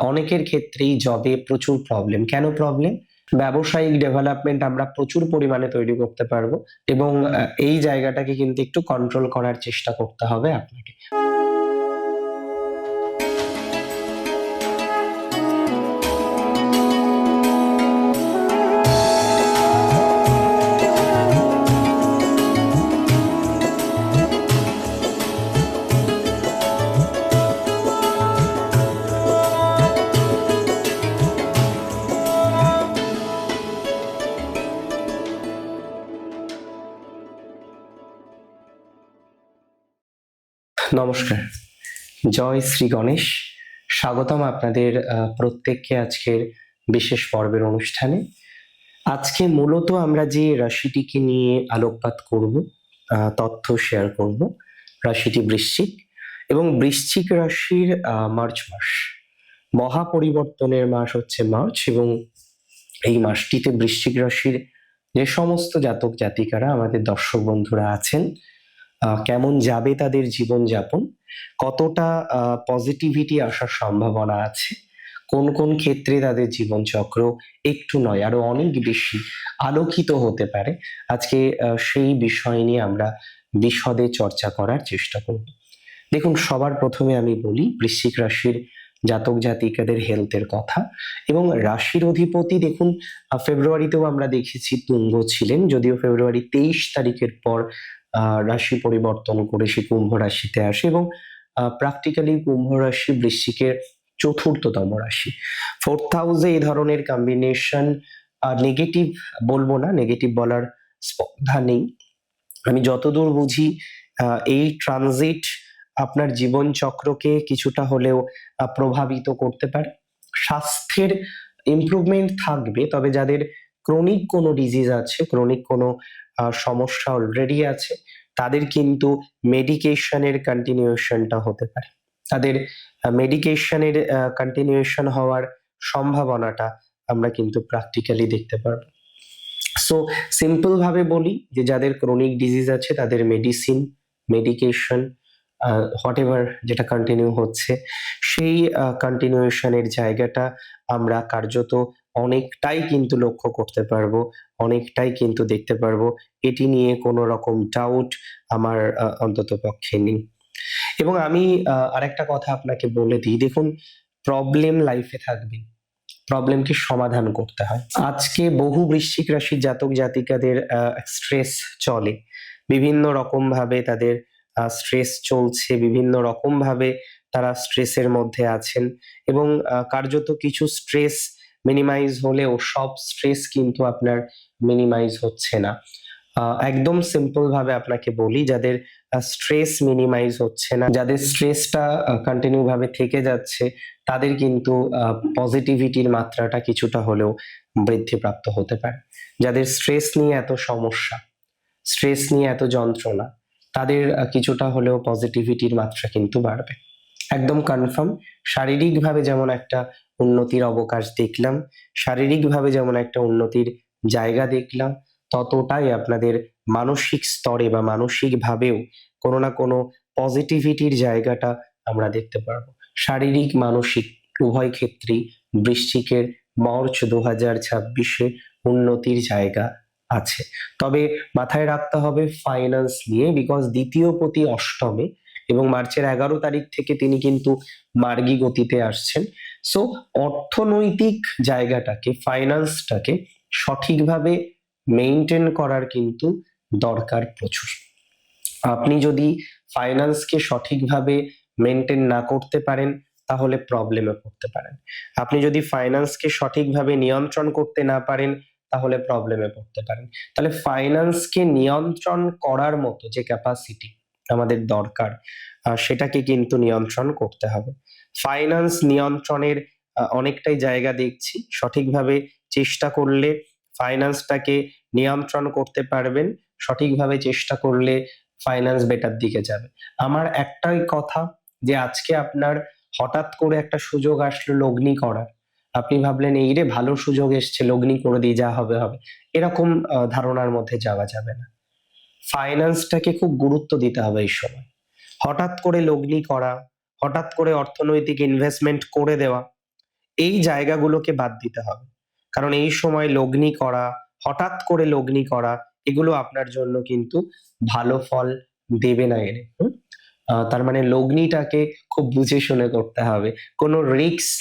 অনেকের ক্ষেত্রেই জবে প্রচুর প্রবলেম কেন প্রবলেম ব্যবসায়িক ডেভেলপমেন্ট আমরা প্রচুর পরিমাণে তৈরি করতে পারব এবং এই জায়গাটাকে কিন্তু একটু কন্ট্রোল করার চেষ্টা করতে হবে আপনাকে। নমস্কার। জয় শ্রী গণেশ। স্বাগতম আপনাদের প্রত্যেককে আজকের বিশেষ পর্বের অনুষ্ঠানে। আজকে মূলত আমরা যে রাশিটিকে নিয়ে আলোকপাত করব তথ্য শেয়ার করব, রাশিটি বৃশ্চিক এবং বৃশ্চিক রাশির মার্চ মাস। মহা পরিবর্তনের মাস হচ্ছে মার্চ এবং এই মাসটিতে বৃশ্চিক রাশির যে সমস্ত জাতক জাতিকারা, আমাদের দর্শক বন্ধুরা আছেন কেমন যাবে তাদের জীবনযাপন, কতটা পজিটিভিটি আসার সম্ভাবনা আছে, কোন কোন ক্ষেত্রে তাদের জীবনচক্র একটু নয়, আরও অনেক বেশি আলোকিত হতে পারে। আজকে সেই বিষয় নিয়ে আমরা বিশদে চর্চা করার চেষ্টা করব। দেখুন, সবার প্রথমে আমি বলি, বৃশ্চিক রাশির জাতক জাতিকাদের হেলথের কথা। এবং রাশির অধিপতি দেখুন ফেব্রুয়ারিতেও আমরা দেখেছি তুঙ্গ ছিলেন, যদিও ফেব্রুয়ারি তেইশ তারিখের পর রাশি পরিবর্তন করে সে কুম্ভ রাশিতে আসে এবং প্র্যাকটিক্যালি কুম্ভ রাশি বৃশ্চিকের চতুর্থতম রাশি। ফোর্থ হাউসে এই ধরনের কম্বিনেশন নেগেটিভ বলব না নেগেটিভ বলার স্পর্ধা নেই। আমি যতদূর বুঝি এই ট্রানজিট আপনার জীবন চক্রকে কিছুটা হলেও প্রভাবিত করতে পারে। স্বাস্থ্যের ইমপ্রুভমেন্ট থাকবে, তবে যাদের ক্রনিক কোনো ডিজিজ আছে ক্রনিক কোনো সমস্যা অলরেডি আছে, তাদের কিন্তু মেডিকেশনের কন্টিনিউশনটা হতে পারে। তাদের মেডিকেশনের কন্টিনিউশন হওয়ার সম্ভাবনাটা আমরা কিন্তু প্র্যাকটিক্যালি দেখতে পারব। সো সিম্পল ভাবে বলি যে, যাদের ক্রনিক ডিজিজ আছে, তাদের মেডিসিন মেডিকেশন হোয়াট এভার যেটা কন্টিনিউ হচ্ছে, সেই কন্টিনিউশনের জায়গাটা আমরা কার্যত অনেকটাই কিন্তু লক্ষ্য করতে পারব, অনেকটাই কিন্তু দেখতে পারব। এটি নিয়ে কোনো রকম ডাউট আমার অন্তত পক্ষে নেই। এবং আমি আরেকটা কথা আপনাকে বলে দিই। দেখুন প্রবলেম লাইফে থাকবে। প্রবলেমকে সমাধান করতে হয়। আজকে বহু বৃশ্চিক রাশির জাতক জাতিকাদের স্ট্রেস চলে। বিভিন্ন রকম ভাবে তাদের স্ট্রেস চলছে বিভিন্ন রকম ভাবে তারা স্ট্রেসের মধ্যে আছেন এবং কার্যত কিছু স্ট্রেস মিনিমাইজ হলেও সব স্ট্রেস কিন্তু আপনার মিনিমাইজ হচ্ছে না। একদম সিম্পল ভাবে আপনাকে বলি, যাদের স্ট্রেস মিনিমাইজ হচ্ছে না, যাদের স্ট্রেসটা কন্টিনিউ ভাবে থেকে যাচ্ছে, তাদের কিন্তু পজিটিভিটির মাত্রাটা কিছুটা হলেও বৃদ্ধিপ্রাপ্ত হতে পারে। যাদের স্ট্রেস নিয়ে এত সমস্যা স্ট্রেস নিয়ে এত যন্ত্রণা তাদের কিছুটা হলেও পজিটিভিটির মাত্রা কিন্তু বাড়বে। একদম কনফার্ম শারীরিকভাবে যেমন একটা উন্নতির অবকাশ দেখলাম, শারীরিকভাবে যেমন একটা উন্নতির জায়গা দেখলাম, ততটাই আপনাদের মানসিক স্তরে বা মানসিকভাবেও কোনো না কোনো পজিটিভিটির জায়গাটা আমরা দেখতে পারব। শারীরিক, মানসিক, উভয় ক্ষেত্রেই বৃশ্চিকের মার্চ দু হাজার ছাব্বিশে উন্নতির জায়গা আছে। তবে মাথায় রাখতে হবে ফাইন্যান্স নিয়ে বিকজ দ্বিতীয় প্রতি অষ্টমে এবং মার্চের এগারো তারিখ থেকে তিনি কিন্তু মার্গী গতিতে আসছেন। সো অর্থনৈতিক জায়গাটাকে ফাইন্যান্সটাকে সঠিকভাবে মেনটেন করার কিন্তু দরকার প্রচুর। আপনি যদি ফাইন্যান্সকে সঠিকভাবে মেনটেন না করতে পারেন, তাহলে প্রবলেমে পড়তে পারেন। আপনি যদি ফাইন্যান্সকে সঠিকভাবে নিয়ন্ত্রণ করতে না পারেন তাহলে প্রবলেমে পড়তে পারেন। তাহলে ফাইন্যান্সকে নিয়ন্ত্রণ করার মতো যে ক্যাপাসিটি আমাদের দরকার সেটাকে কিন্তু নিয়ন্ত্রণ করতে হবে। ফাইন্যান্স নিয়ন্ত্রণের অনেকটাই জায়গা দেখছি। সঠিকভাবে চেষ্টা করলে ফাইন্যান্সটাকে নিয়ন্ত্রণ করতে পারবেন, সঠিকভাবে চেষ্টা করলে ফাইন্যান্স বেটার দিকে যাবে। আমার একটাই কথা যে আজকে আপনার হঠাৎ করে একটা সুযোগ আসলো লগ্নি করার। আপনি ভাবলেন এই রে ভালো সুযোগ এসছে লগ্নি করে দিয়ে যা হবে হবে। এরকম ধারণার মধ্যে যাওয়া যাবে না। ফাইন্যান্সটাকে খুব গুরুত্ব দিতে হবে এই সময়। হঠাৎ করে লগ্নি করা হঠাৎ করে অর্থনৈতিক ইনভেস্টমেন্ট করে দেওয়া এই জায়গাগুলোকে বাদ দিতে হবে। কারণ এই সময় লগ্নি করা হঠাৎ করে লগ্নি করা এগুলো আপনার জন্য কিন্তু ভালো ফল দেবে না? আহ, তার মানে লগ্নিটাকে খুব বুঝে শুনে করতে হবে। কোনো রিস্ক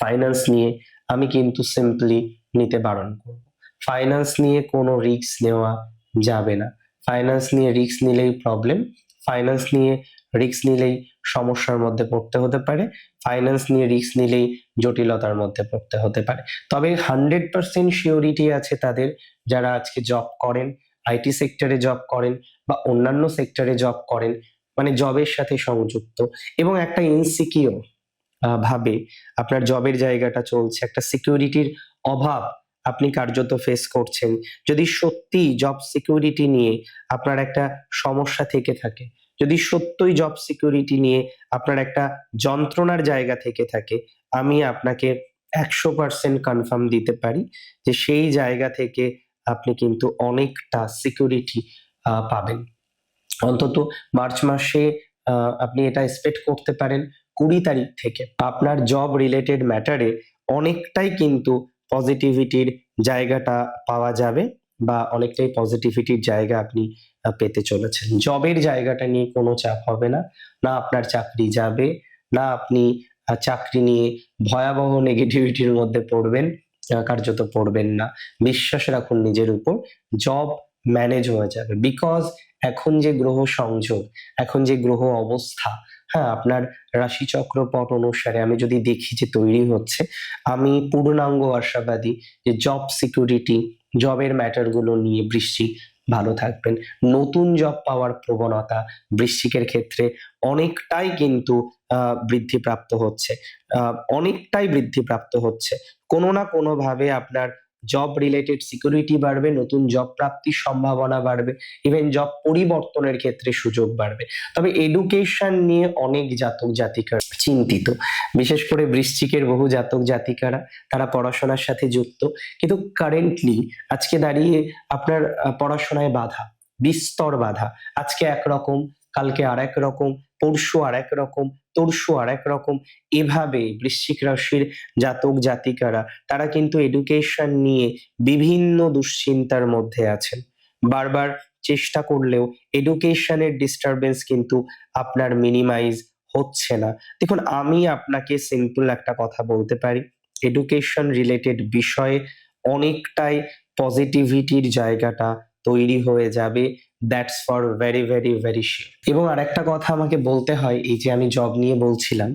ফাইন্যান্স নিয়ে আমি কিন্তু সিম্পলি নিতে বারণ করব। ফাইন্যান্স নিয়ে কোনো রিস্ক নেওয়া যাবে না। ফাইন্যান্স নিয়ে রিস্ক নিলেই প্রবলেম ফাইন্যান্স নিয়ে রিস্ক নিলেই সমস্যার মধ্যে পড়তে হতে পারে ফাইন্যান্স নিয়ে রিস্ক নিলেই জটিলতার মধ্যে পড়তে হতে পারে। তবে হান্ড্রেড পার্সেন্ট শিওরিটি আছে তাদের, যারা আজকে জব করেন আইটি সেক্টরে জব করেন বা অন্যান্য সেক্টরে জব করেন মানে জবের সাথে সংযুক্ত। এবং একটা ইনসিকিওর ভাবে আপনার জবের জায়গাটা চলছে, একটা সিকিউরিটির অভাব আপনি কার্যত ফেস করছেন। যদি সত্যি জব সিকিউরিটি নিয়ে আপনার একটা সমস্যা থেকে থাকে, যদি সত্যই জব সিকিউরিটি নিয়ে আপনার একটা যন্ত্রণার জায়গা থেকে থাকে, আমি আপনাকে একশো পার্সেন্ট কনফার্ম দিতে পারি যে সেই জায়গা থেকে আপনি কিন্তু অনেকটা সিকিউরিটি পাবেন। অন্তত মার্চ মাসে আপনি এটা এক্সপেক্ট করতে পারেন। কুড়ি তারিখ থেকে আপনার জব রিলেটেড ম্যাটারে অনেকটাই কিন্তু পজিটিভিটির জায়গাটা পাওয়া যাবে বা অনেকটাই পজিটিভিটির জায়গা আপনি পেতে চলেছেন। জবের জায়গাটা নিয়ে কোনো চাপ হবে না। না আপনার চাকরি যাবে, না আপনি চাকরি নিয়ে ভয়াবহ নেগেটিভিটির মধ্যে পড়বেন কার্যত পড়বেন না। বিশ্বাস রাখুন নিজের উপর জব ম্যানেজ হয়ে যাবে। বিকজ এখন যে গ্রহ সংযোগ, এখন যে গ্রহ অবস্থা হ্যাঁ আপনার রাশিচক্র পট অনুসারে আমি যদি দেখি যে তৈরি হচ্ছে, আমি পূর্ণাঙ্গ আশাবাদী যে জব সিকিউরিটি জবের ম্যাটারগুলো নিয়ে বৃশ্চিক ভালো থাকবেন। নতুন জব পাওয়ার প্রবণতা বৃশ্চিকের ক্ষেত্রে অনেকটাই কিন্তু বৃদ্ধিপ্রাপ্ত হচ্ছে। অনেকটাই বৃদ্ধিপ্রাপ্ত হচ্ছে। কোনো না কোনোভাবে আপনার জব রিলেটেড সিকিউরিটি বাড়বে, নতুন জব প্রাপ্তির সম্ভাবনা বাড়বে ইভেন জব পরিবর্তনের ক্ষেত্রে সুযোগ বাড়বে। তবে এডুকেশন নিয়ে অনেক জাতক জাতিকার চিন্তিত। বিশেষ করে বৃশ্চিকের বহু জাতক জাতিকারা, তারা পড়াশোনার সাথে যুক্ত। কিন্তু কারেন্টলি আজকে দাঁড়িয়ে আপনার পড়াশোনায় বাধা, বিস্তর বাধা। আজকে একরকম, কালকে আর এক রকম, পরশু আর এক রকম তরশু আর একরকম এভাবে বৃশ্চিক রাশির জাতক জাতিকারা, তারা কিন্তু এডুকেশন নিয়ে বিভিন্ন দুশ্চিন্তার মধ্যে আছেন। বারবার চেষ্টা করলেও এডুকেশনের ডিস্টারবেন্স কিন্তু আপনার মিনিমাইজ হচ্ছে না। দেখুন, আমি আপনাকে সিম্পল একটা কথা বলতে পারি। এডুকেশন রিলেটেড বিষয়ে অনেকটাই পজিটিভিটির জায়গাটা তৈরি হয়ে যাবে that's for very very very sure এবং আরেকটা কথা আমাকে বলতে হয়, এই যে আমি জব নিয়ে বলছিলাম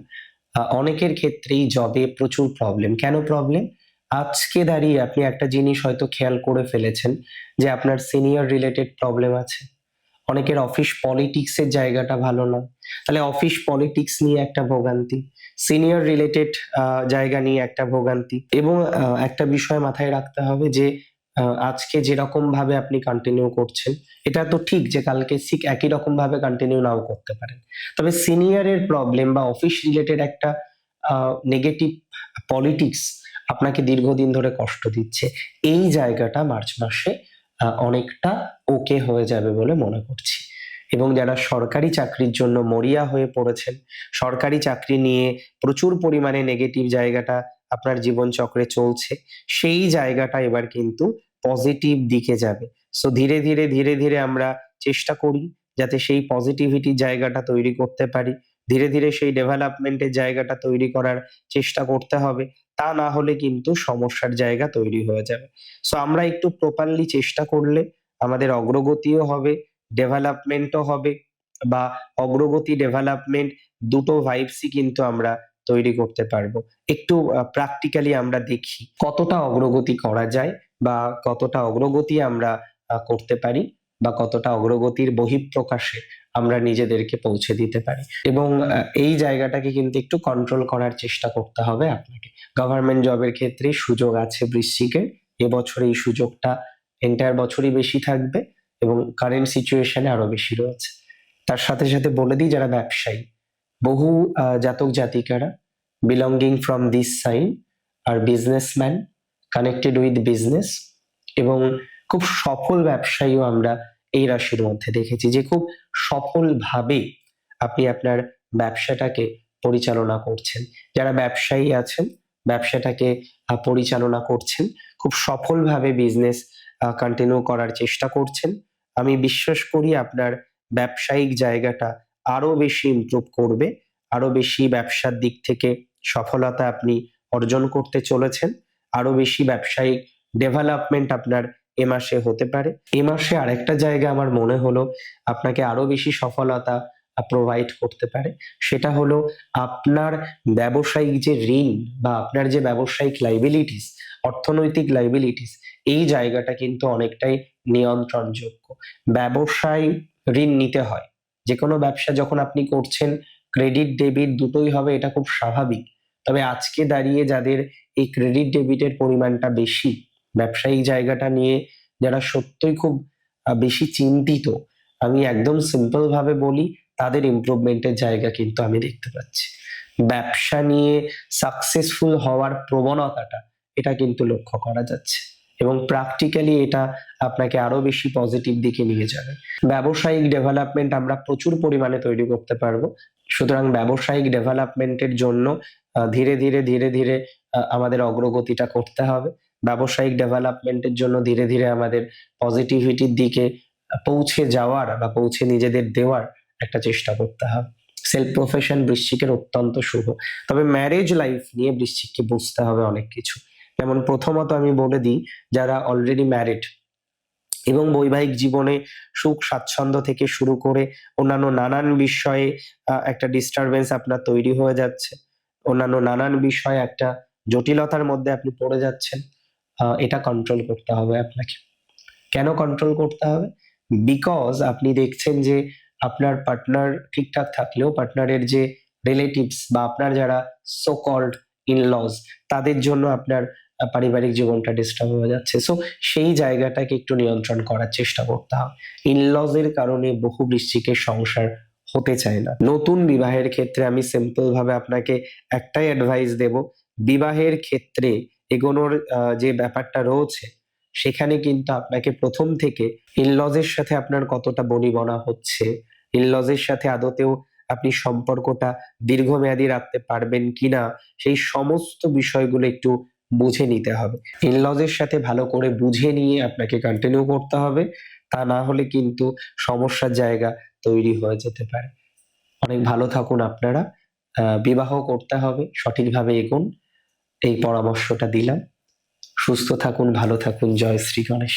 অনেকের ক্ষেত্রেই জবে প্রচুর প্রবলেম কেন প্রবলেম আজকে দাঁড়িয়ে আপনি একটা জিনিস হয়তো খেয়াল করে ফেলেছেন, যে আপনার সিনিয়র রিলেটেড প্রবলেম আছে। অনেকের অফিস পলিটিক্স এর জায়গাটা ভালো নয়। তাহলে অফিস পলিটিক্স নিয়ে একটা ভোগান্তি সিনিয়র রিলেটেড জায়গা নিয়ে একটা ভোগান্তি। এবং একটা বিষয় মাথায় রাখতে হবে যে আজকে যেরকম ভাবে আপনি কন্টিনিউ করছেন, এটা তো ঠিক যে কালকে ঠিক একই রকম ভাবে কন্টিনিউ নাও করতে পারেন। তবে সিনিয়রের প্রবলেম বা অফিস রিলেটেড একটা নেগেটিভ পলিটিক্স আপনাকে দীর্ঘদিন ধরে কষ্ট দিচ্ছে। এই জায়গাটা মার্চ মাসে অনেকটা ওকে হয়ে যাবে বলে মনে করছি। এবং যারা সরকারি চাকরির জন্য মরিয়া হয়ে পড়েছেন, সরকারি চাকরি নিয়ে প্রচুর পরিমাণে নেগেটিভ জায়গাটা আপনার জীবন চক্রে চলছে, সেই জায়গাটা এবার কিন্তু পজিটিভ দিকে যাবে। সো ধীরে ধীরে ধীরে ধীরে আমরা চেষ্টা করি যাতে সেই পজিটিভিটির জায়গাটা তৈরি করতে পারি। ধীরে ধীরে সেই ডেভেলপমেন্টের জায়গাটা তৈরি করার চেষ্টা করতে হবে। তা না হলে কিন্তু সমস্যার জায়গা তৈরি হয়ে যাবে। সো আমরা একটু প্রপারলি চেষ্টা করলে আমাদের অগ্রগতিও হবে ডেভেলপমেন্টও হবে বা অগ্রগতি ডেভেলপমেন্ট দুটো ভাইবসই কিন্তু আমরা তৈরি করতে পারব। একটু প্র্যাকটিক্যালি আমরা দেখি কতটা অগ্রগতি করা যায় বা কতটা অগ্রগতি আমরা করতে পারি বা কতটা অগ্রগতির বহিঃপ্রকাশে আমরা নিজেদেরকে পৌঁছে দিতে পারি। এবং এই জায়গাটাকে কিন্তু একটু কন্ট্রোল করার চেষ্টা করতে হবে আপনাকে। গভর্নমেন্ট জবের ক্ষেত্রে সুযোগ আছে বৃশ্চিকের এবছর এই সুযোগটা এন্টায়ার বছরই বেশি থাকবে এবং কারেন্ট সিচুয়েশনে আরও বেশি রয়েছে। তার সাথে সাথে বলে দিই, যারা ব্যবসায়ী, বহু জাতক জাতিকারা বিলঙ্গিং ফ্রম দিস সাইন আর বিজনেসম্যান কানেক্টেড উইথ বিজনেস এবং খুব সফল ব্যবসায়ীও আমরা এই রাশির মধ্যে দেখেছি যে খুব সফলভাবে আপনি আপনার ব্যবসাটাকে পরিচালনা করছেন। যারা ব্যবসায়ী আছেন, ব্যবসাটাকে পরিচালনা করছেন, খুব সফলভাবে বিজনেস কন্টিনিউ করার চেষ্টা করছেন। আমি বিশ্বাস করি আপনার ব্যবসায়িক জায়গাটা আরও বেশি ইমপ্রুভ করবে, আরও বেশি ব্যবসার দিক থেকে সফলতা আপনি অর্জন করতে চলেছেন। আরও বেশি ব্যবসায়িক ডেভেলপমেন্ট আপনার এ মাসে হতে পারে। এ মাসে আরেকটা জায়গা আমার মনে হলো আপনাকে আরও বেশি সফলতা প্রোভাইড করতে পারে। সেটা হলো আপনার ব্যবসায়িক যে ঋণ বা আপনার যে ব্যবসায়িক লাইবিলিটিস অর্থনৈতিক লাইবিলিটিস এই জায়গাটা কিন্তু অনেকটাই নিয়ন্ত্রণযোগ্য। ব্যবসায় ঋণ নিতে হয়। যে কোনো ব্যবসা যখন আপনি করছেন ক্রেডিট ডেবিট দুটোই হবে, এটা খুব স্বাভাবিক। তবে আজকে দাঁড়িয়ে যাদের এই ক্রেডিট ডেবিটের পরিমাণটা বেশি। ব্যবসায়িক জায়গাটা নিয়ে যারা সত্যই খুব বেশি চিন্তিত, আমি একদম সিম্পল ভাবে বলি, তাদের ইমপ্রুভমেন্টের জায়গা কিন্তু আমি দেখতে পাচ্ছি। ব্যবসা নিয়ে সাকসেসফুল হওয়ার প্রবণতাটা, এটা কিন্তু লক্ষ্য করা যাচ্ছে। এবং প্র্যাকটিক্যালি এটা আপনাকে আরও বেশি পজিটিভ দিকে নিয়ে যাবে। ব্যবসায়িক ডেভেলপমেন্ট আমরা প্রচুর পরিমাণে তৈরি করতে পারব। সুতরাং ব্যবসায়িক ডেভেলপমেন্টের জন্য ধীরে ধীরে ধীরে ধীরে আমাদের অগ্রগতিটা করতে হবে। ব্যবসায়িক ডেভেলপমেন্টের জন্য ধীরে ধীরে আমাদের পজিটিভিটির দিকে পৌঁছে যাওয়ার বা পৌঁছে নিজেদের দেওয়ার একটা চেষ্টা করতে হবে। সেলফ প্রফেশন বৃশ্চিকের অত্যন্ত শুভ। তবে ম্যারেজ লাইফ নিয়ে বৃশ্চিককে বুঝতে হবে অনেক কিছু। যেমন প্রথমত আমি বলে দিই, যারা অলরেডি ম্যারিড এবং বৈবাহিক জীবনে সুখ স্বাচ্ছন্দ্য থেকে শুরু করে অন্যান্য নানান বিষয়ে একটা ডিস্টারবেন্স আপনার তৈরি হয়ে যাচ্ছে। অন্যান্য নানান বিষয়ে একটা জটিলতার মধ্যে আপনি পড়ে যাচ্ছেন এটা কন্ট্রোল করতে হবে আপনাকে। কেন কন্ট্রোল করতে হবে? বিকজ আপনি দেখছেন যে আপনার পার্টনার ঠিকঠাক থাকলেও পার্টনারের যে রিলেটিভস বা আপনার যারা সো কল্ড ইনলজ তাদের জন্য আপনার পারিবারিক জীবনটা ডিস্টার্ব হয়ে যাচ্ছে। সো সেই জায়গাটাকে একটু নিয়ন্ত্রণ করার চেষ্টা করতে হবে। ইনলজের কারণে বহু বৃশ্চিকের সংসার হতে চায় না। নতুন বিবাহের ক্ষেত্রে আমি সিম্পল ভাবে আপনাকে একটাই অ্যাডভাইস দেব বিবাহের ক্ষেত্রে এগোনোর যে ব্যাপারটা রয়েছে, সেখানে কিন্তু আপনাকে প্রথম থেকে ইনলজের সাথে আপনার কতটা বনিবনা হচ্ছে ইনলজের সাথে আদতেও আপনি সম্পর্কটা দীর্ঘমেয়াদী রাখতে পারবেন কিনা, সেই সমস্ত বিষয়গুলো একটু বুঝে নিতে হবে। ইনলজের সাথে ভালো করে বুঝে নিয়ে আপনাকে কন্টিনিউ করতে হবে, তা না হলে কিন্তু সমস্যার জায়গা তৈরি হয়ে যেতে পারে। অনেক ভালো থাকুন আপনারা বিবাহ করতে হবে, সঠিকভাবে এগোন। এই পরামর্শটা দিলাম। সুস্থ থাকুন ভালো থাকুন। জয় শ্রী গণেশ।